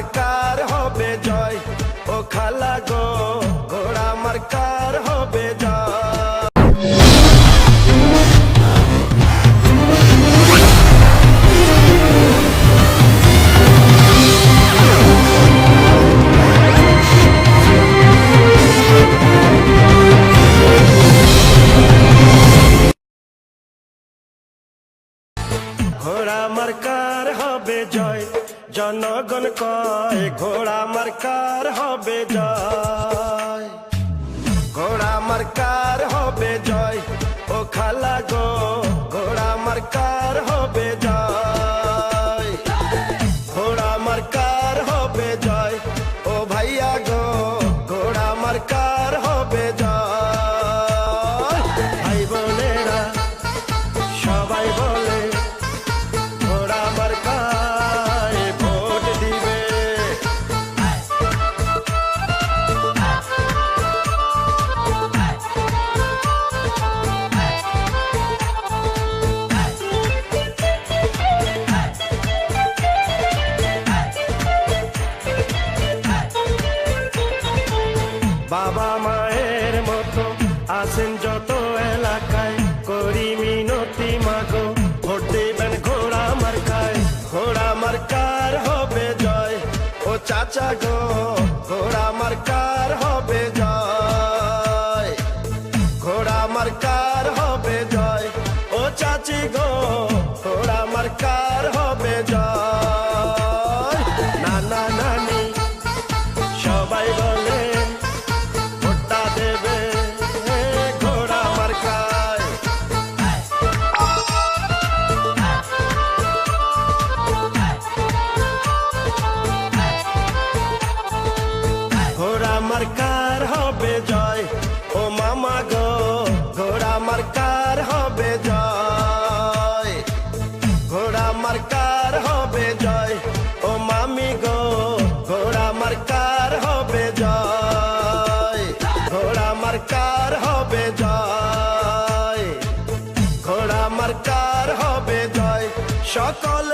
Marker হবে জয়। ও খালা গো ঘোড়া মার্কার হবে জয়। ঘোড়া মার্কার হবে জয়। জনগণ কয় ঘোড়া মার্কার হবে জয়। ঘোড়া মার্কার হবে জয়। বাবা মায়ের মতো আসেন যত এলাকায়। করি মিনতি মাগো, ভোট দেবেন ঘোড়া মার্কায়। ঘোড়া মার্কার হবে জয়, ও চাচা গো, ঘোড়া মার্কার হবে জয়। ঘোড়া মার্কার হবে জয়, ও চাচি গো, ঘোড়া মার্কার হবে জয়। নানা নানি, সবাই বলে মার্কার হবে জয়? ও মামা গো, ঘোড়া মার্কার হবে জয়? ঘোড়া মার্কার হবে জয়? ও মামি গো, ঘোড়া মার্কার হবে জয়? ঘোড়া মার্কার হবে জয়? ঘোড়া মার্কার হবে জয়? সকল